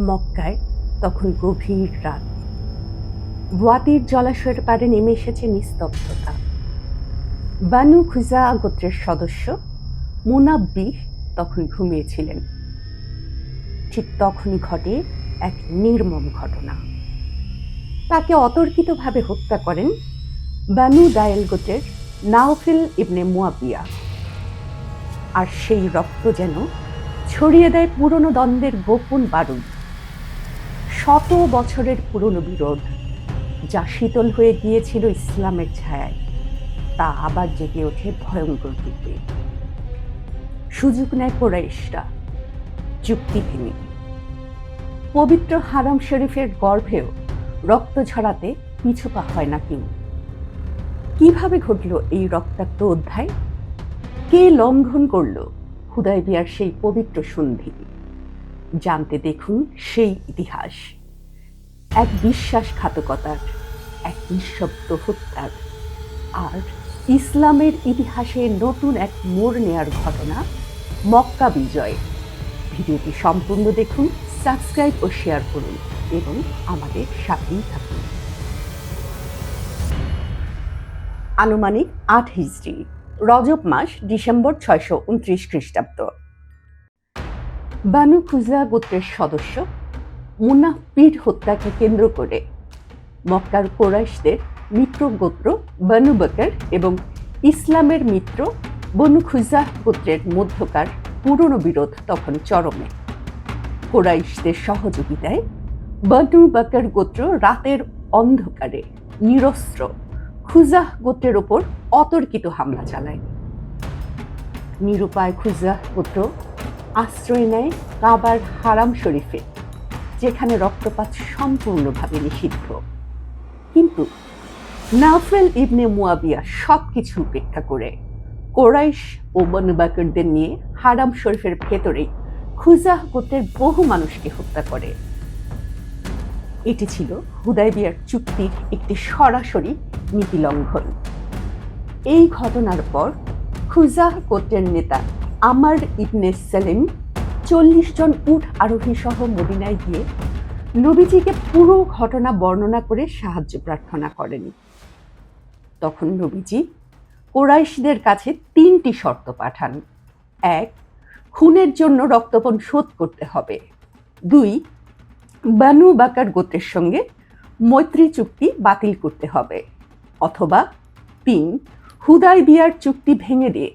মক্কায় তখন গভীর রাত। ওয়াতির জলাশয়ের পাড়ে নেমে এসেছে নিস্তব্ধতা। বানু খুজা গোত্রের সদস্য মুনাব্বিহ তখন ঘুমিয়েছিলেন। ঠিক তখনই ঘটে এক নির্মম ঘটনা। তাকে অতর্কিতভাবে হত্যা করেন বানু দায়েল গোত্রের নাওফিল ইবনে মুয়াবিয়া। আর সেই রক্ত যেন ছড়িয়ে দেয় পুরনো দ্বন্দ্বের গোপন বারুদ। শত বছরের পুরনো বিরোধ, যা শীতল হয়ে গিয়েছিল ইসলামের ছায়ায়, তা আবার জেগে ওঠে ভয়ঙ্কর রূপে। সুযোগ নেয় কোরাইশরা চুক্তি ভেঙে পবিত্র হারাম শরীফের গর্ভেও রক্ত ঝরাতে পিছু পা হয় না কেউ। কীভাবে ঘটল এই রক্তাক্ত অধ্যায়? কে লঙ্ঘন করল হুদায় বিয়ার সেই পবিত্র সন্ধি? জানতে দেখুন সেই ইতিহাস। এক বিশ্বাসঘাতকতার, এক নিঃশব্দ হত্যার। আর ইসলামের ইতিহাসে নতুন এক মোড় নেয়ার ঘটনা, মক্কা বিজয়। ভিডিওটি সম্পূর্ণ দেখুন, সাবস্ক্রাইব ও শেয়ার করুন এবং আমাদের সাথেই থাকুন। আনুমানিক আট হিজড়ি, রজব মাস ডিসেম্বর ছয়শো উনত্রিশ খ্রিস্টাব্দ। বানু খুজা গোত্রের সদস্য মুন্না পীর হত্যাকে কেন্দ্র করে মক্কার কোরাইশদের মিত্র গোত্র বানু বকর এবং ইসলামের মিত্র বনু খুজা গোত্রের মধ্যকার পুরনো বিরোধ তখন চরমে। কোরাইশদের সহযোগিতায় বানু বকর গোত্র রাতের অন্ধকারে নিরস্ত্র খুজাহ গোত্রের ওপর অতর্কিত হামলা চালায়। নিরুপায় খুজাহ গোত্র আশ্রয় নেয় কাবার হারাম শরীফে। যেখানে রক্তপাত সম্পূর্ণভাবে নিষিদ্ধ। কিন্তু নাফেল ইবনে মুয়াবিয়া সব কিছু উপেক্ষা করে কোরাইশ ও বনবাকরদের নিয়ে হারাম শরীফের ভেতরেই খুজাহ গোত্রের বহু মানুষকে হত্যা করে। এটি ছিল হুদাইবিয়ার চুক্তির একটি সরাসরি নীতি লঙ্ঘন এই ঘটনার পর খুজাহ গোত্রের নেতা আমার ইবনে সেলিম চল্লিশ জন উট আরোহী সহ মদিনায় গিয়ে নবীজিকে পুরো ঘটনা বর্ণনা করে সাহায্য প্রার্থনা করেন। তখন নবীজি কোরাইশদের কাছে তিনটি শর্ত পাঠান। এক, খুনের জন্য রক্তপণ শোধ করতে হবে। দুই, বানু বাকার গোত্রের সঙ্গে মৈত্রী চুক্তি বাতিল করতে হবে। অথবা তিন হুদাই বিয়ার চুক্তি ভেঙে দিয়ে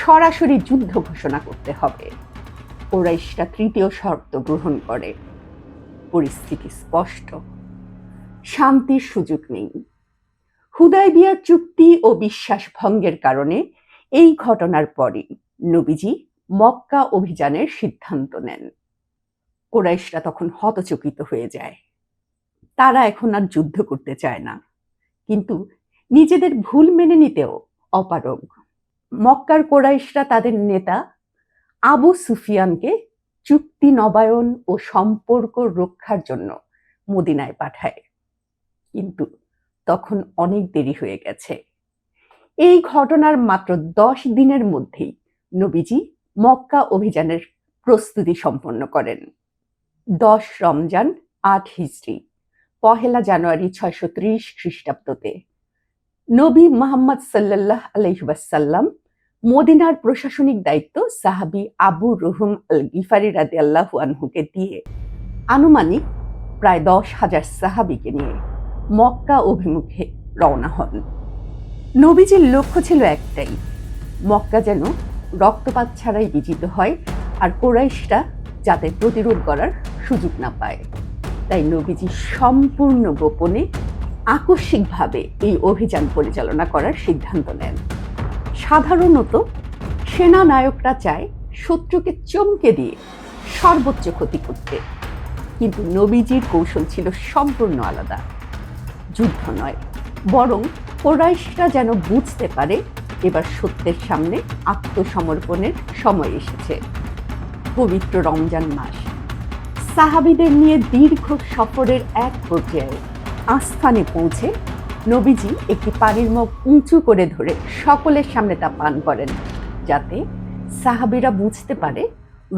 সরাসরি যুদ্ধ ঘোষণা করতে হবে। ওরাইশটা তৃতীয় শর্ত গ্রহণ করে। পরিস্থিতি স্পষ্ট। শান্তির সুযোগ নেই। হুদাই বিয়ার চুক্তি ও বিশ্বাস ভঙ্গের কারণে এই ঘটনার পরই নবীজি মক্কা অভিযানের সিদ্ধান্ত নেন। কোরাইশরা তখন হতচকিত হয়ে যায়। তারা এখন আর যুদ্ধ করতে চায় না। কিন্তু নিজেদের ভুল মেনে নিতেও অপারগ। মক্কার কোরাইশরা তাদের নেতা আবু সুফিয়ানকে চুক্তি নবায়ন ও সম্পর্ক রক্ষার জন্য মদিনায় পাঠায়। কিন্তু তখন অনেক দেরি হয়ে গেছে। এই ঘটনার মাত্র দশ দিনের মধ্যেই নবীজি মক্কা অভিযানের প্রস্তুতি সম্পন্ন করেন। দশ রমজান, আট হিজড়ি পহেলা জানুয়ারি ছয়শো ত্রিশ খ্রিস্টাব্দতে। নবী মোহাম্মদ সাল্লাহ আলহিবাসাল্লাম মদিনার প্রশাসনিক দায়িত্ব সাহাবি আবু রহুম আল গিফারি রাদি আল্লাহু আনহুকে দিয়ে। আনুমানিক প্রায় দশ হাজার সাহাবিকে নিয়ে মক্কা অভিমুখে রওনা হন। নবীজির লক্ষ্য ছিল একটাই, মক্কা যেন রক্তপাত ছাড়াই বিজিত হয় আর কোরাইশরা যাতে প্রতিরোধ করার সুযোগ না পায়। তাই নবীজি সম্পূর্ণ গোপনে আকস্মিকভাবে এই অভিযান পরিচালনা করার সিদ্ধান্ত নেন। সাধারণত সেনানায়করা চায় শত্রুকে চমকে দিয়ে সর্বোচ্চ ক্ষতি করতে। কিন্তু নবীজির কৌশল ছিল সম্পূর্ণ আলাদা। যুদ্ধ নয়, বরং কোরাইশরা যেন বুঝতে পারে এবার সত্যের সামনে আত্মসমর্পণের সময় এসেছে। পবিত্র রমজান মাস। সাহাবিদের নিয়ে দীর্ঘ সফরের এক পর্যায়ে আস্থানে পৌঁছে নবীজি একটি পানির মুখ উঁচু করে ধরে সকলের সামনে তা পান করেন, যাতে সাহাবিরা বুঝতে পারে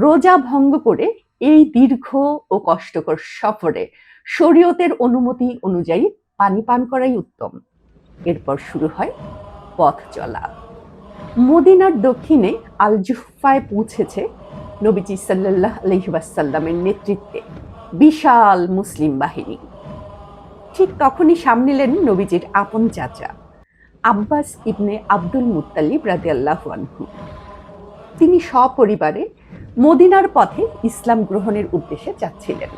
রোজা ভঙ্গ করে এই দীর্ঘ ও কষ্টকর সফরে শরীয়তের অনুমতি অনুযায়ী পানি পান করাই উত্তম। এরপর শুরু হয় পথ চলা। মদিনার দক্ষিণে আল জুহফায় পৌঁছেছে নবীজি সাল্লাহ আলহিবাসাল্লামের নেতৃত্বে বিশাল মুসলিম বাহিনী। ঠিক তখনই সামনে এলেন নবীজির আপন চাচা, আব্বাস ইবনে আব্দুল মুত্তালিব রাজি আল্লাহ তিনি সপরিবারে মদিনার পথে ইসলাম গ্রহণের উদ্দেশ্যে যাচ্ছিলেন।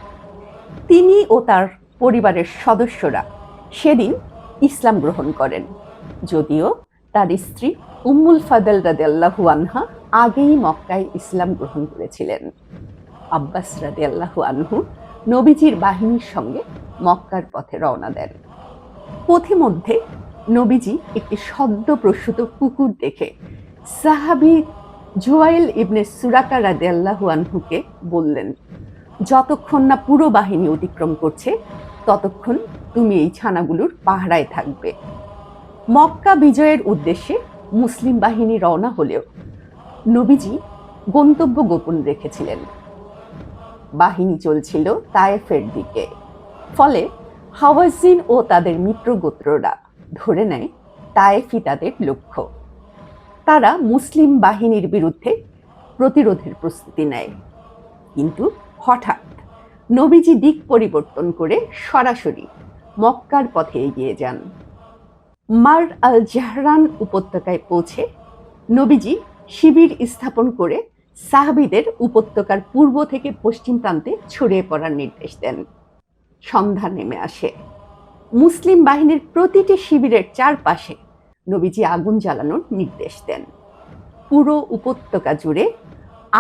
তিনি ও তার পরিবারের সদস্যরা সেদিন ইসলাম গ্রহণ করেন। যদিও তার স্ত্রী উম্মুল ফাদল রাদেল্লাহু আনহা আগেই মক্কায় ইসলাম গ্রহণ করেছিলেন। আব্বাস রাদেল্লাহু আনহু নবীজির বাহিনীর সঙ্গে মক্কার পথে রওনা দেন। পথিমধ্যে নবীজি একটি সদ্য প্রসূত কুকুর দেখে সাহাবি জুয়াইল ইবনে সুরাকা রাদেল্লাহু আনহুকে বললেন, যতক্ষণ না পুরো বাহিনী অতিক্রম করছে, ততক্ষণ তুমি এই ছানাগুলোর পাহারায় থাকবে। মক্কা বিজয়ের উদ্দেশ্যে মুসলিম বাহিনী রওনা হলেও নবীজি গন্তব্য গোপন রেখেছিলেন। বাহিনী চলছিল তায়েফের দিকে। ফলে ও তাদের মিত্রগোত্ররা ধরে নেয় তায়েফই তাদের লক্ষ্য। তারা মুসলিম বাহিনীর বিরুদ্ধে প্রতিরোধের প্রস্তুতি নেয়। কিন্তু হঠাৎ নবীজি দিক পরিবর্তন করে সরাসরি মক্কার পথে এগিয়ে যান। মার আল জাহরান উপত্যকায় পৌঁছে নবীজি শিবির স্থাপন করে সাহাবিদের উপত্যকার পূর্ব থেকে পশ্চিম প্রান্তে ছড়িয়ে পড়ার নির্দেশ দেন। সন্ধ্যা নেমে আসে। মুসলিম বাহিনীর প্রতিটি শিবিরের চারপাশে নবীজি আগুন জ্বালানোর নির্দেশ দেন। পুরো উপত্যকা জুড়ে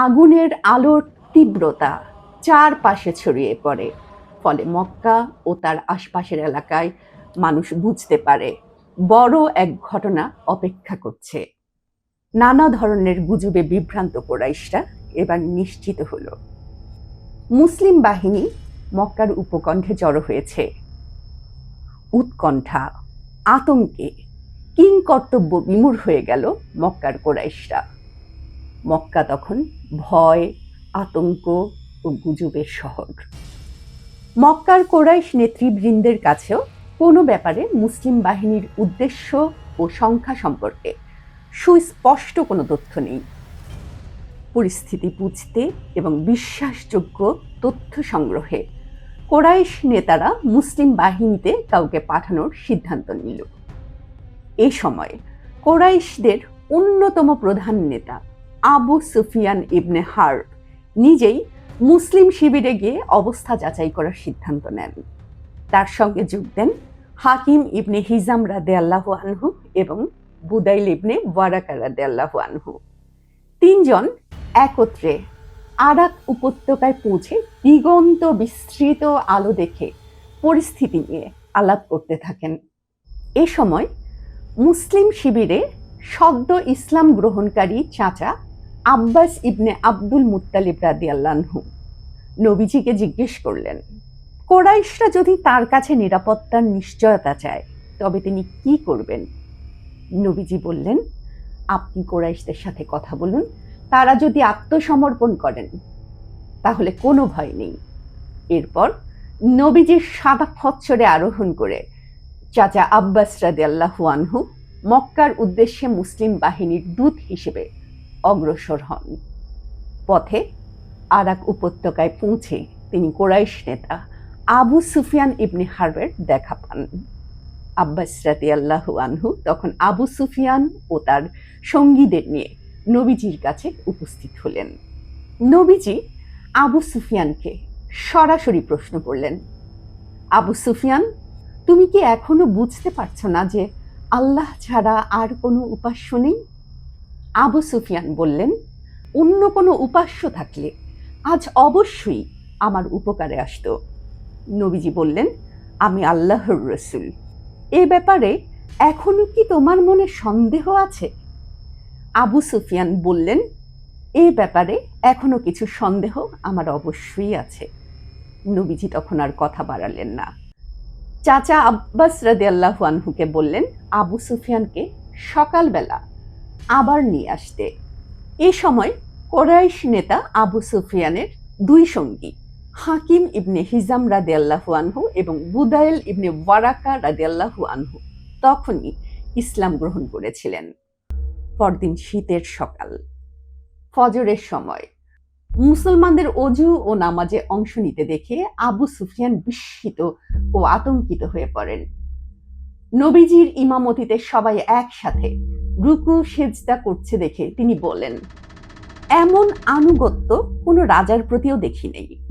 আগুনের আলোর তীব্রতা চারপাশে ছড়িয়ে পড়ে। ফলে মক্কা ও তার আশপাশের এলাকায় মানুষ বুঝতে পারে, বড় এক ঘটনা অপেক্ষা করছে। নানা ধরনের গুজবে বিভ্রান্ত কোরাইশরা এবার নিশ্চিত হলো। মুসলিম বাহিনী মক্কার উপকণ্ঠে জড়ো হয়েছে। উৎকণ্ঠা, আতঙ্কে কিং কর্তব্য বিমূর হয়ে গেল মক্কার কোরাইশরা। মক্কা তখন ভয়, আতঙ্ক ও গুজবের শহর। মক্কার কোরাইশ নেতৃবৃন্দের কাছেও কোনো ব্যাপারে মুসলিম বাহিনীর উদ্দেশ্য ও সংখ্যা সম্পর্কে সুস্পষ্ট কোনো তথ্য নেই। পরিস্থিতি বুঝতে এবং বিশ্বাসযোগ্য তথ্য সংগ্রহে কোরাইশ নেতারা মুসলিম বাহিনীতে কাউকে পাঠানোর সিদ্ধান্ত নিল। এ সময় কোরাইশদের অন্যতম প্রধান নেতা আবু সুফিয়ান ইবনে হার নিজেই মুসলিম শিবিরে গিয়ে অবস্থা যাচাই করার সিদ্ধান্ত নেন। তার সঙ্গে যোগ দেন হাকিম ইবনে হিজাম রাদে আল্লাহ আনহু এবং বুদাইল ইবনে ওয়ারাকা রাদে আল্লাহ আনহু। তিনজন একত্রে আরাক উপত্যকায় পৌঁছে দিগন্ত বিস্তৃত আলো দেখে পরিস্থিতি নিয়ে আলাপ করতে থাকেন। এ সময় মুসলিম শিবিরে সদ্য ইসলাম গ্রহণকারী চাচা আব্বাস ইবনে আব্দুল মুত্তালিব রাদি আল্লাহু নবীজিকে জিজ্ঞেস করলেন, কোরাইশরা যদি তার কাছে নিরাপত্তার নিশ্চয়তা চায়, তবে তিনি কি করবেন? নবীজি বললেন, আপনি কোরাইশদের সাথে কথা বলুন তারা যদি আত্মসমর্পণ করেন, তাহলে কোনো ভয় নেই। এরপর নবীজির সাদা খচ্চরে আরোহণ করে চাচা আব্বাস রাদে আনহু মক্কার উদ্দেশ্যে মুসলিম বাহিনীর দূত হিসেবে অগ্রসর হন। পথে আরাক উপত্যকায় পৌঁছে তিনি কোরাইশ নেতা আবু সুফিয়ান ইবনে হারবের দেখা পান। আব্বাস রাতি আনহু তখন আবু সুফিয়ান ও তার সঙ্গীদের নিয়ে নবীজির কাছে উপস্থিত হলেন। নবীজি আবু সুফিয়ানকে সরাসরি প্রশ্ন করলেন, আবু সুফিয়ান, তুমি কি এখনও বুঝতে পারছ না যে আল্লাহ ছাড়া আর কোনো উপাস্য নেই? আবু সুফিয়ান বললেন, অন্য কোনো উপাস্য থাকলে আজ অবশ্যই আমার উপকারে আসত। নবীজি বললেন, আমি আল্লাহর রসুল। এ ব্যাপারে এখনও কি তোমার মনে সন্দেহ আছে আবু সুফিয়ান বললেন, এ ব্যাপারে এখনও কিছু সন্দেহ আমার অবশ্যই আছে। নবীজি তখন আর কথা বাড়ালেন না। চাচা আব্বাস রাদে আনহুকে বললেন, আবু সুফিয়ানকে সকালবেলা আবার নিয়ে আসতে। এ সময় কোরাইশ নেতা আবু সুফিয়ানের দুই সঙ্গী, হাকিম ইবনে হিজাম রাদিয়াল্লাহু আনহু এবং বুদাইল ইবনে ওয়ারাকা রাদিয়াল্লাহু আনহু তখনই ইসলাম গ্রহণ করেছিলেন। পরদিন শীতের সকাল। ফজরের সময়। মুসলমানদের অজু ও নামাজে অংশ নিতে দেখে আবু সুফিয়ান বিস্মিত ও আতঙ্কিত হয়ে পড়েন। নবীজির ইমামতিতে সবাই একসাথে রুকু, সেজদা করছে দেখে তিনি বলেন, এমন আনুগত্য কোনো রাজার প্রতিও দেখি নেই।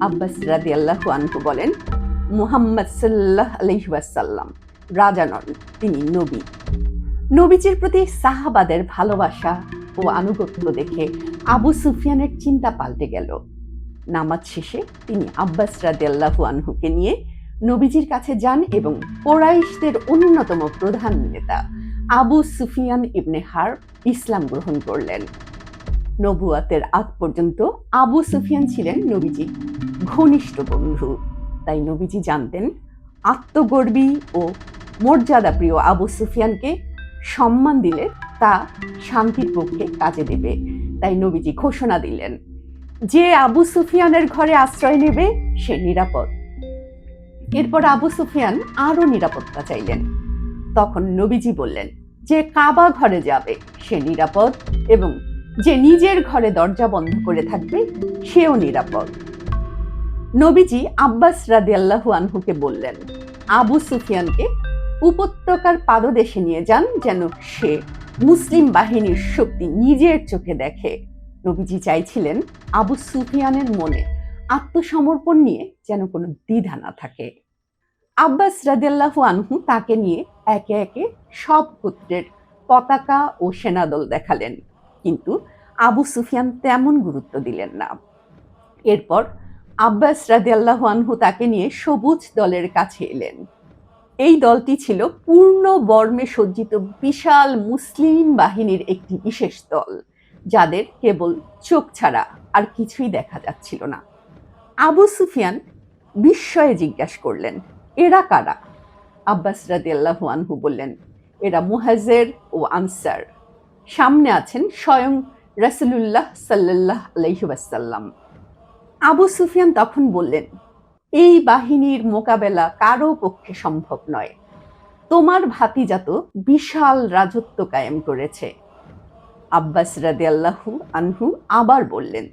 আব্বাস রাদি আল্লাহ বলেন, মুহাম্মদ সাল্লাহ আলহিবাসাল্লাম রাজা নন, তিনি নবী। নবীজির প্রতি সাহাবাদের ভালোবাসা ও আনুগত্য দেখে আবু সুফিয়ানের চিন্তা পাল্টে গেল। নামাজ শেষে তিনি আব্বাস রাদি আল্লাহু আনহুকে নিয়ে নবীজির কাছে যান এবং কোরাইশদের অন্যতম প্রধান নেতা আবু সুফিয়ান ইবনে হার ইসলাম গ্রহণ করলেন। নবুয়াতের আগ পর্যন্ত আবু সুফিয়ান ছিলেন নবীজি ঘনিষ্ঠ বন্ধু। তাই নবীজি জানতেন, আত্মগর্বী ও মর্যাদা প্রিয় আবু সুফিয়ানকে সম্মান দিলে তা শান্তির পক্ষে কাজে দেবে। তাই নবীজি ঘোষণা দিলেন, যে আবু সুফিয়ানের ঘরে আশ্রয় নেবে, সে নিরাপদ। এরপর আবু সুফিয়ান আরও নিরাপত্তা চাইলেন। তখন নবীজি বললেন, যে কাবা ঘরে যাবে, সে নিরাপদ এবং যে নিজের ঘরে দরজা বন্ধ করে থাকবে, সেও নিরাপদ। নবীজি আব্বাস রাদিয়াল্লাহু আনহুকে বললেন, আবু সুফিয়ানকে উপত্যকার পাদদেশে নিয়ে যান যেন সে মুসলিম বাহিনীর শক্তি নিজের চোখে দেখে। নবীজি চাইছিলেন আবু সুফিয়ানের মনে আত্মসমর্পণ নিয়ে যেন কোনো দ্বিধা না থাকে। আব্বাস রাদিয়াল্লাহু আনহু তাকে নিয়ে একে একে সব গোত্রের পতাকা ও সেনাদল দেখালেন। কিন্তু আবু সুফিয়ান তেমন গুরুত্ব দিলেন না। এরপর আব্বাস রাদিয়াল্লাহু আনহু তাকে নিয়ে সবুজ দলের কাছে এলেন। এই দলটি ছিল পূর্ণ বর্মে সজ্জিত বিশাল মুসলিম বাহিনীর একটি বিশেষ দল, যাদের কেবল চোখ ছাড়া আর কিছুই দেখা যাচ্ছিল না। আবু সুফিয়ান বিস্ময়ে জিজ্ঞাসা করলেন, এরা কারা? আব্বাস রাদিয়াল্লাহু আনহু বললেন, এরা মুহাজের ও আনসার। সামনে আছেন স্বয়ং রাসূলুল্লাহ সাল্লাল্লাহ আলাইহি ওয়াসাল্লাম। আবু সুফিয়ান তখন বললেন এই বাহিনীর মোকাবেলা কারও পক্ষে সম্ভব নয়। তোমার ভাতিজাত বিশাল রাজত্ব কায়েম করেছে। আব্বাস রাদিয়াল্লাহু আনহু আবার বললেন,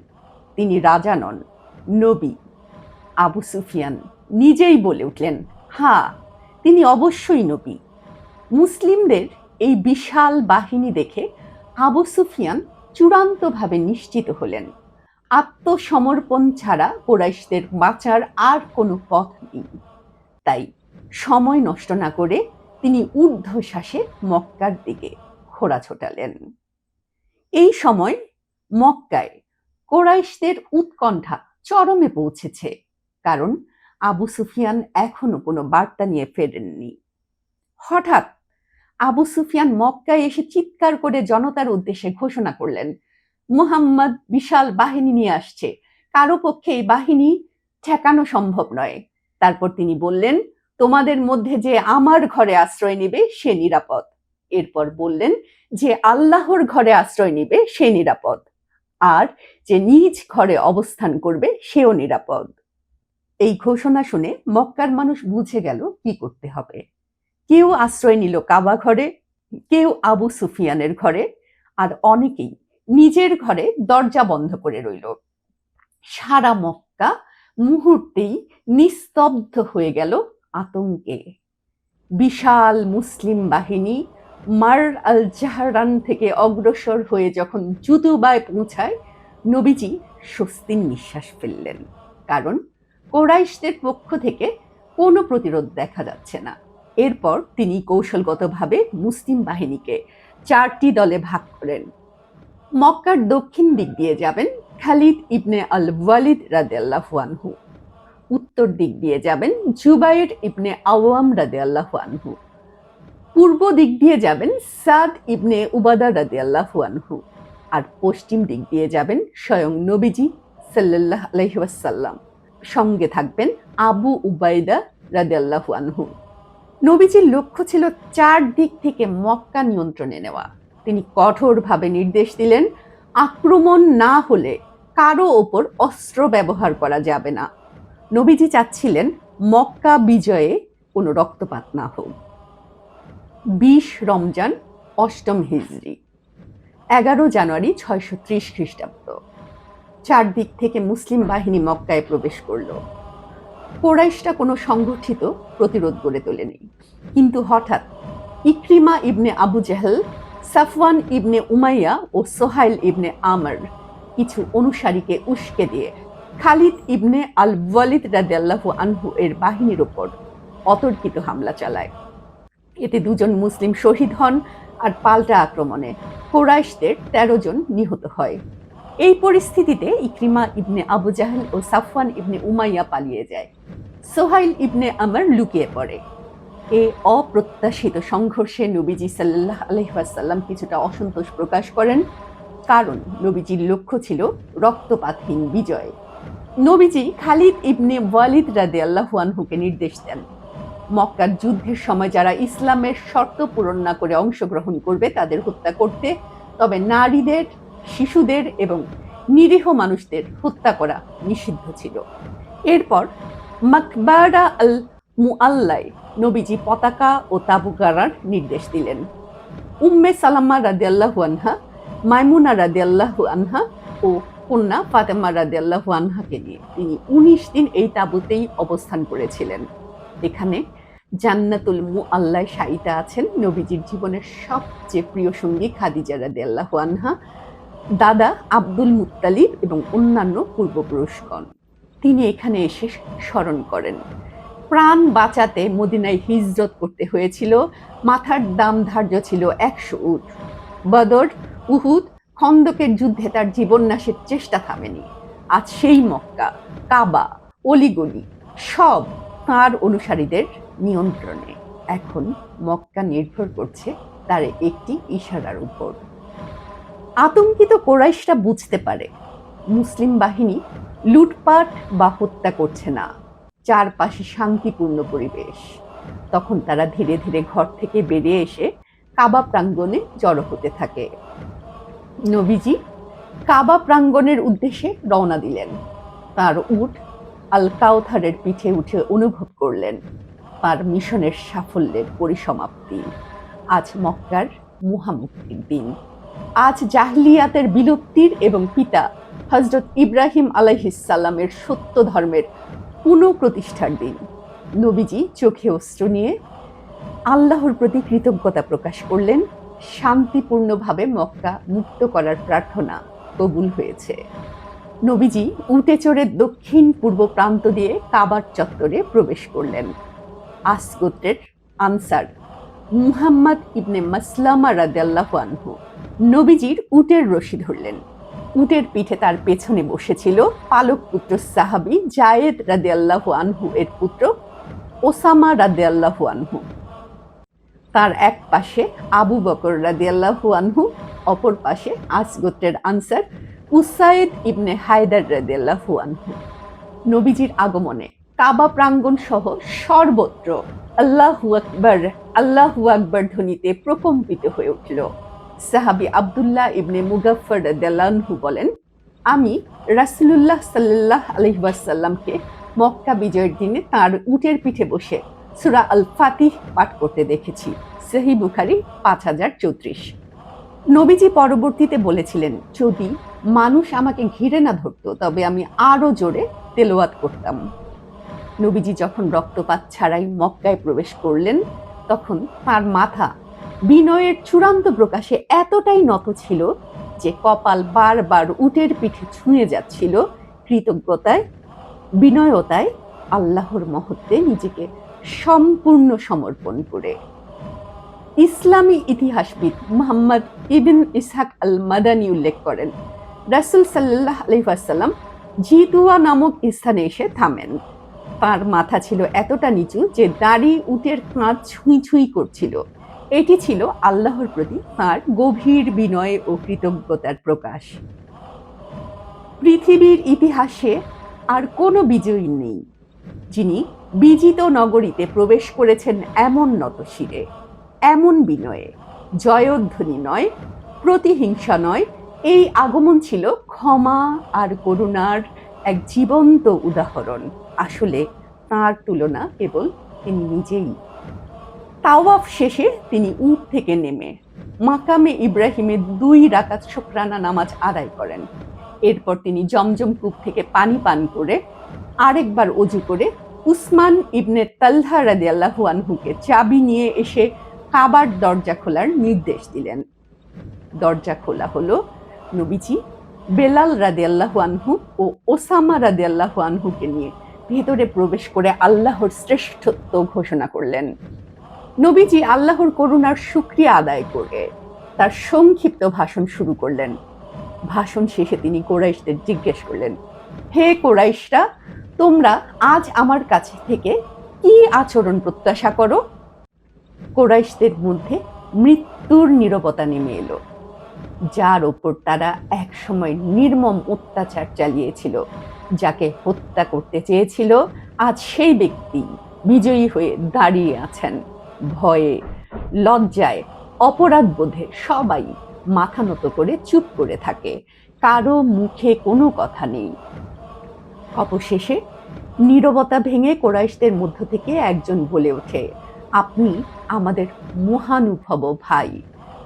তিনি রাজা নন, নবী। আবু সুফিয়ান নিজেই বলে উঠলেন হ্যাঁ তিনি অবশ্যই নবী। মুসলিমদের এই বিশাল বাহিনী দেখে আবু সুফিয়ান চূড়ান্তভাবে নিশ্চিত হলেন। আত্মসমর্পণ ছাড়া কোরাইশদের বাঁচার আর কোনো পথ নেই। তাই সময় নষ্ট না করে তিনি ঊর্ধ্বশ্বাসে মক্কার দিকে খোঁড়া ছোটালেন। এই সময় মক্কায় কোরাইশদের উৎকণ্ঠা চরমে পৌঁছেছে, কারণ আবু সুফিয়ান এখনও কোনো বার্তা নিয়ে ফেরেননি। হঠাৎ আবু সুফিয়ান মক্কায় এসে চিৎকার করে জনতার উদ্দেশ্যে ঘোষণা করলেন মুহাম্মদ বিশাল বাহিনী নিয়ে আসছে। কারও পক্ষে এই বাহিনী ঠেকানো সম্ভব নয়। তারপর তিনি বললেন, তোমাদের মধ্যে যে আমার ঘরে আশ্রয় নেবে, সে নিরাপদ। এরপর বললেন, যে আল্লাহর ঘরে আশ্রয় নেবে, সে নিরাপদ। আর যে নিজ ঘরে অবস্থান করবে, সেও নিরাপদ। এই ঘোষণা শুনে মক্কার মানুষ বুঝে গেল কি করতে হবে। কেউ আশ্রয় নিল কাবা ঘরে, কেউ আবু সুফিয়ানের ঘরে, আর অনেকেই নিজের ঘরে দরজা বন্ধ করে রইল। সারা মক্কা মুহূর্তেই নিস্তব্ধ হয়ে গেল আতঙ্কে। বিশাল মুসলিম বাহিনী মার আল জাহারান থেকে অগ্রসর হয়ে যখন জুতুবায় পৌঁছায়, নবীজি স্বস্তির নিঃশ্বাস ফেললেন। কারণ কোরাইশদের পক্ষ থেকে কোনো প্রতিরোধ দেখা যাচ্ছে না। এরপর তিনি কৌশলগতভাবে মুসলিম বাহিনীকে চারটি দলে ভাগ করেন। মক্কার দক্ষিণ দিক দিয়ে যাবেন খালিদ ইবনে আল ওয়ালিদ রাদেল্লাহু আনহু। উত্তর দিক দিয়ে যাবেন জুবাইর ইবনে আওয়াম রাদেল্লাহু আনহু। পূর্ব দিক দিয়ে যাবেন সাদ ইবনে উবাদা রাদেল্লাহু আনহু। আর পশ্চিম দিক দিয়ে যাবেন স্বয়ং নবীজি সাল্লাহ আলহিবাসাল্লাম সঙ্গে থাকবেন আবু উবাইদা রাদেল্লাহু আনহু। নবীজির লক্ষ্য ছিল চার দিক থেকে মক্কা নিয়ন্ত্রণে নেওয়া। তিনি কঠোরভাবে নির্দেশ দিলেন, আক্রমণ না হলে কারও ওপর অস্ত্র ব্যবহার করা যাবে না। নবীজি চাচ্ছিলেন মক্কা বিজয়ে কোনো রক্তপাত না হোক। বিশ রমজান, অষ্টম হিজরি, এগারো জানুয়ারি ছয়শো ত্রিশ খ্রিস্টাব্দ। চারদিক থেকে মুসলিম বাহিনী মক্কায় প্রবেশ করল। কোরাইশটা কোনো সংগঠিত প্রতিরোধ গড়ে তোলেনি। কিন্তু হঠাৎ Ikrima ibn Abu Jahl Safwan ibn Umayya ও সোহাইল ইবনে আমর কিছু অনুসারীকে উস্কে দিয়ে খালিদ ইবনে আল ওয়ালিদ রাদিয়াল্লাহু আনহু এর বাহিনীর ওপর অতর্কিত হামলা চালায়। এতে দুজন মুসলিম শহীদ হন আর পাল্টা আক্রমণে কোরাইশদের তেরো জন নিহত হয়। এই পরিস্থিতিতে ইক্রিমা ইবনে আবু জাহেল ও সাফওয়ান ইবনে উমাইয়া পালিয়ে যায়। সোহাইল ইবনে আমার লুকিয়ে পড়ে। এ অপ্রত্যাশিত সংঘর্ষে নবীজি সাল্লাহ আলহাসাল্লাম কিছুটা অসন্তোষ প্রকাশ করেন। কারণ নবীজির লক্ষ্য ছিল রক্তপাতহীন বিজয়। নবীজি খালিদ ইবনে ওয়ালিদ রাদে আল্লাহুয়ানহুকে নির্দেশ দেন, মক্কার যুদ্ধের সময় যারা ইসলামের শর্ত পূরণ না করে অংশগ্রহণ করবে তাদের হত্যা করতে, তবে নারীদের, শিশুদের এবং নিরীহ মানুষদের হত্যা করা নিষিদ্ধ ছিল। এরপর মাকবারা আল মুআল্লায় নবীজি পতাকা ও তাবু গাড়ার নির্দেশ দিলেন। উম্মে সালাম্মা রাদিয়াল্লাহু আনহা, মাইমুনা রাদিয়াল্লাহু আনহা ও কন্যা ফাতেমা রাদিয়াল্লাহু আনহাকে নিয়ে তিনি উনিশ দিন এই তাঁবুতেই অবস্থান করেছিলেন। এখানে জান্নাতুল মু আল্লাহ শাইতা আছেন নবীজির জীবনের সবচেয়ে প্রিয় সঙ্গী খাদিজা রাদিয়াল্লাহু আনহা, দাদা আব্দুল মুত্তালিব এবং অন্যান্য পূর্বপুরুষগণ। তিনি এখানে এসে স্মরণ করেন। প্রাণ বাঁচাতে মদিনায় হিজরত করতে হয়েছিল। মাথার দাম ধার্য ছিল একশো উট। বদর, উহুদ খন্দকের যুদ্ধে তার জীবন নাশের চেষ্টা থামেনি। আজ সেই মক্কা, কাবা, অলিগলি সব তার অনুসারীদের নিয়ন্ত্রণে। এখন মক্কা নির্ভর করছে তার একটি ইশারার উপর। আতঙ্কিত কোরাইশরা বুঝতে পারে, মুসলিম বাহিনী লুটপাট বা হত্যা করছে না। চারপাশে শান্তিপূর্ণ পরিবেশ। তখন তারা ধীরে ধীরে ঘর থেকে বেরিয়ে এসে কাবা প্রাঙ্গণে জড়ো হতে থাকে। নবীজি কাবা প্রাঙ্গণের উদ্দেশ্যে রওনা দিলেন। তার উট আল কাউথারের পিঠে উঠে অনুভব করলেন। তার মিশনের সাফল্যের পরিসমাপ্তি। আজ মক্কার মুহামুক্তির দিন। আজ জাহলিয়াতের বিলুপ্তির এবং পিতা হজরত ইব্রাহিম আলাইহিসাল্লামের সত্য ধর্মের পুনঃপ্রতিষ্ঠার দিন নবীজি চোখে অস্ত্র নিয়ে আল্লাহর প্রতি কৃতজ্ঞতা প্রকাশ করলেন, শান্তিপূর্ণভাবে মক্কা মুক্ত করার প্রার্থনা কবুল হয়েছে। নবীজি উটে চড়ে দক্ষিণ পূর্ব প্রান্ত দিয়ে কাবার চত্বরে প্রবেশ করলেন। আসগোত্রের আনসার মুহাম্মদ ইবনে মাসলামা রাদিয়াল্লাহু আনহু নবীজির উটের রশি ধরলেন। উটের পিঠে তার পেছনে বসেছিল পালক পুত্র সাহাবি জায়েদ রাদিয়াল্লাহু আনহু এর পুত্র ওসামা রাদিয়াল্লাহু আনহু। তার এক পাশে আবু বকর রাদিয়াল্লাহু আনহু, অপর পাশে আসগোত্রের আনসার উসাইদ ইবনে হায়দার রাদিয়াল্লাহু আনহু। নবীজির আগমনে কাবা প্রাঙ্গণ সহ সর্বত্র আল্লাহু আকবর আল্লাহু আকবর ধ্বনিতে প্রকম্পিত হয়ে উঠল। সাহাবি আবদুল্লাহ ইবনে মুগাফর রাদিয়াল্লাহু বলেন, আমি রাসূলুল্লাহ সাল্লাল্লাহ আলাইহি ওয়াসাল্লামকে মক্কা বিজয়ের দিনে তার উটের পিঠে বসে সূরা আল ফাতিহ পাঠ করতে দেখেছি। সেহি বুখারি, পাঁচ হাজার চৌত্রিশ। নবীজি পরবর্তীতে বলেছিলেন, যদি মানুষ আমাকে ঘিরে না ধরতো, তবে আমি আরও জোরে তেলোয়াত করতাম। নবীজি যখন রক্তপাত ছাড়াই মক্কায় প্রবেশ করলেন, তখন তার মাথা বিনয়ের চূড়ান্ত প্রকাশে এতটাই নত ছিল যে কপাল বারবার উটের পিঠে ছুঁয়ে যাচ্ছিল কৃতজ্ঞতায়, বিনয়তায় আল্লাহর মহত্বে নিজেকে সম্পূর্ণ সমর্পণ করে। ইসলামী ইতিহাসবিদ মুহাম্মদ ইবিন ইসহাক আল মাদানি উল্লেখ করেন, রাসুল সাল্লাহ আলহিহাসাল্লাম জিতুয়া নামক স্থানে এসে থামেন। তার মাথা ছিল এতটা নিচু যে দাড়ি উটের কাঁধ ছুঁই ছুঁই করছিল। এটি ছিল আল্লাহর প্রতি তাঁর গভীর বিনয় ও কৃতজ্ঞতার প্রকাশ। পৃথিবীর ইতিহাসে আর কোনো বিজয়ী নেই, যিনি বিজিত নগরীতে প্রবেশ করেছেন এমন নতশিরে, এমন বিনয়ে। জয়ধ্বনি নয়, প্রতিহিংসা নয়, এই আগমন ছিল ক্ষমা আর করুণার এক জীবন্ত উদাহরণ। আসলে তার তুলনা কেবল তিনি নিজেই তাওয়াফ শেষে তিনি উট থেকে নেমে মাকামে ইব্রাহিমের দুই রাকাত শুকরানা নামাজ আদায় করেন। এরপর তিনি জমজম কূপ থেকে পানি পান করে আরেকবার অজু করে উসমান ইবনে তালহা রাদিয়াল্লাহু আনহুকে চাবি নিয়ে এসে কাবার দরজা খোলার নির্দেশ দিলেন। দরজা খোলা হলো নবীজি বেলাল রাদিয়াল্লাহু আনহু ও ওসামা রাদিয়াল্লাহু আনহুকে নিয়ে ভেতরে প্রবেশ করে আল্লাহর শ্রেষ্ঠত্ব ঘোষণা করলেন। নবীজি আল্লাহর করুণার শুক্রিয়া আদায় করে তার সংক্ষিপ্ত ভাষণ শুরু করলেন। ভাষণ শেষে তিনি কোরাইশদের জিজ্ঞেস করলেন, হে কোরাইশরা, তোমরা আজ আমার কাছে থেকে কি আচরণ প্রত্যাশা করো? কোরাইশদের মধ্যে মৃত্যুর নীরবতা নেমে এলো, যার ওপর তারা একসময় নির্মম অত্যাচার চালিয়েছিল, যাকে হত্যা করতে চেয়েছিল। আজ সেই ব্যক্তি বিজয়ী হয়ে দাঁড়িয়ে আছেন। ভয়ে, লজ্জায়, অপরাধ বোধে সবাই মাথা নত করে চুপ করে থাকে। কারও মুখে কোনো কথা নেই। অবশেষে নীরবতা ভেঙে কোরাইশদের মধ্য থেকে একজন বলে ওঠে, আপনি আমাদের মহানুভব ভাই।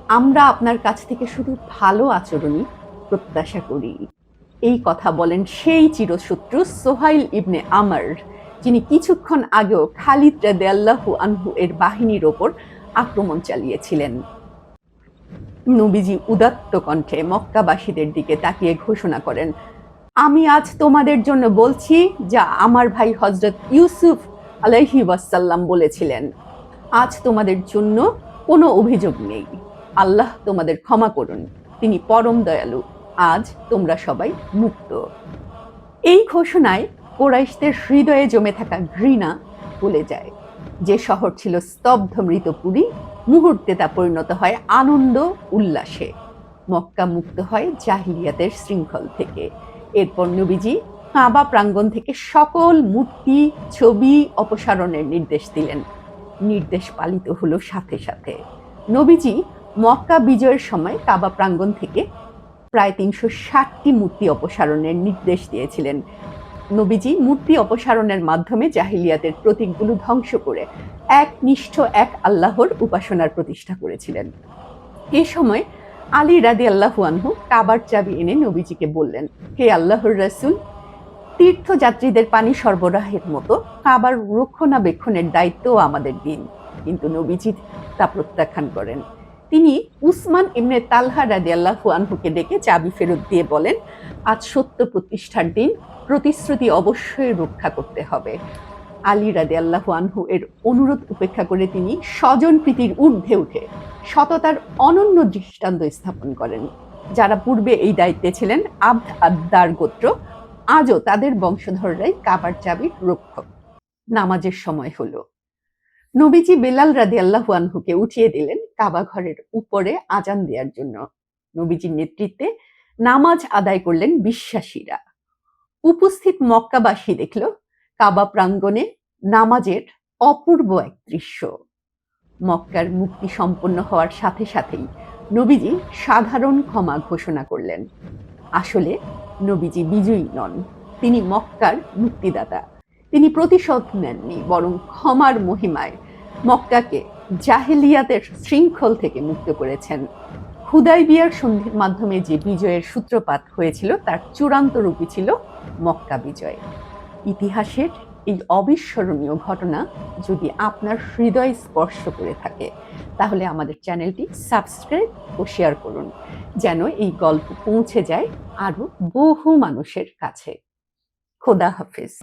আমরা আপনার কাছ থেকে শুধু ভালো আচরণই প্রত্যাশা করি। এই কথা বলেন সেই চিরশত্রু সোহাইল ইবনে আমর। যিনি কিছুক্ষণ আগেও খালিদ রাদেয়াল্লাহু আনহু এর বাহিনীর ওপর আক্রমণ চালিয়েছিলেন। নবীজি উদাত্ত কণ্ঠে মক্কাবাসীদের দিকে তাকিয়ে ঘোষণা করেন, আমি আজ তোমাদের জন্য বলছি যা আমার ভাই হজরত ইউসুফ আলাইহি ওয়াসাল্লাম বলেছিলেন। আজ তোমাদের জন্য কোনো অভিযোগ নেই। আল্লাহ তোমাদের ক্ষমা করুন। তিনি পরম দয়ালু। আজ তোমরা সবাই মুক্ত। এই ঘোষণায় কোরাইশদের হৃদয়ে জমে থাকা ঘৃণা ভুলে যায়। যে শহর ছিল স্তব্ধ মৃতপুরী, মুহূর্তে তা পরিণত হয় আনন্দ উল্লাসে। মক্কা মুক্ত হয় জাহিলিয়াতের শৃঙ্খল থেকে। এরপর নবীজি কাবা প্রাঙ্গণ থেকে সকল মূর্তি, ছবি অপসারণের নির্দেশ দিলেন। নির্দেশ পালিত হলো সাথে সাথে। নবীজি মক্কা বিজয়ের সময় কাবা প্রাঙ্গণ থেকে প্রায় তিনশো ষাটটি মূর্তি অপসারণের নির্দেশ দিয়েছিলেন। নবীজি মূর্তি অপসারণের মাধ্যমে জাহিলিয়াতের প্রতীকগুলো ধ্বংস করে এক নিষ্ঠ, এক আল্লাহর উপাসনার প্রতিষ্ঠা করেছিলেন। এ সময় আলী রাদি আল্লাহু আনহু কাবার চাবি এনে নবীজিকে বললেন, হে আল্লাহর রাসূল, তীর্থযাত্রীদের পানি সরবরাহের মতো কাবার রক্ষণাবেক্ষণের দায়িত্বও আমাদের দিন। কিন্তু নবীজি তা প্রত্যাখ্যান করেন। তিনি উসমান ইমনে তালহা রাদি আল্লাহু আনহুকে ডেকে চাবি ফেরত দিয়ে বলেন, আজ সত্য প্রতিষ্ঠার দিন প্রতিশ্রুতি অবশ্যই রক্ষা করতে হবে। আলী রাদে আল্লাহু আনহু এর অনুরোধ উপেক্ষা করে তিনি স্বজন প্রীতির ঊর্ধ্বে উঠে সততার অনন্য দৃষ্টান্ত স্থাপন করেন। যারা পূর্বে এই দায়িত্বে ছিলেন, আব্দ আব্দার গোত্র, আজও তাদের বংশধররাই কাবার চাবির রক্ষক। নামাজের সময় হলো। নবীজি বেলাল রাদি আল্লাহু আনহুকে উঠিয়ে দিলেন কাবা ঘরের উপরে আজান দেওয়ার জন্য নবীজির নেতৃত্বে নামাজ আদায় করলেন বিশ্বাসীরা। উপস্থিত মক্কাবাসী দেখল কাবা প্রাঙ্গণে নামাজের অপূর্ব এক দৃশ্য। মক্কার মুক্তি সম্পন্ন হওয়ার সাথে সাথেই নবীজি সাধারণ ক্ষমা ঘোষণা করলেন। আসলে নবীজি বিজয়ী নন, তিনি মক্কার মুক্তিদাতা। তিনি প্রতিশোধ নেননি, বরং ক্ষমার মহিমায় মক্কাকে জাহেলিয়াতের শৃঙ্খল থেকে মুক্ত করেছেন। হুদাই বিয়ার সন্ধির মাধ্যমে যে বিজয়ের সূত্রপাত হয়েছিল, তার চূড়ান্ত রূপই ছিল মক্কা বিজয়। ইতিহাসের এই অবিস্মরণীয় ঘটনা যদি আপনার হৃদয় স্পর্শ করে থাকে, তাহলে আমাদের চ্যানেলটি সাবস্ক্রাইব ও শেয়ার করুন, যেন এই গল্প পৌঁছে যায় আরও বহু মানুষের কাছে। খোদা হাফিজ।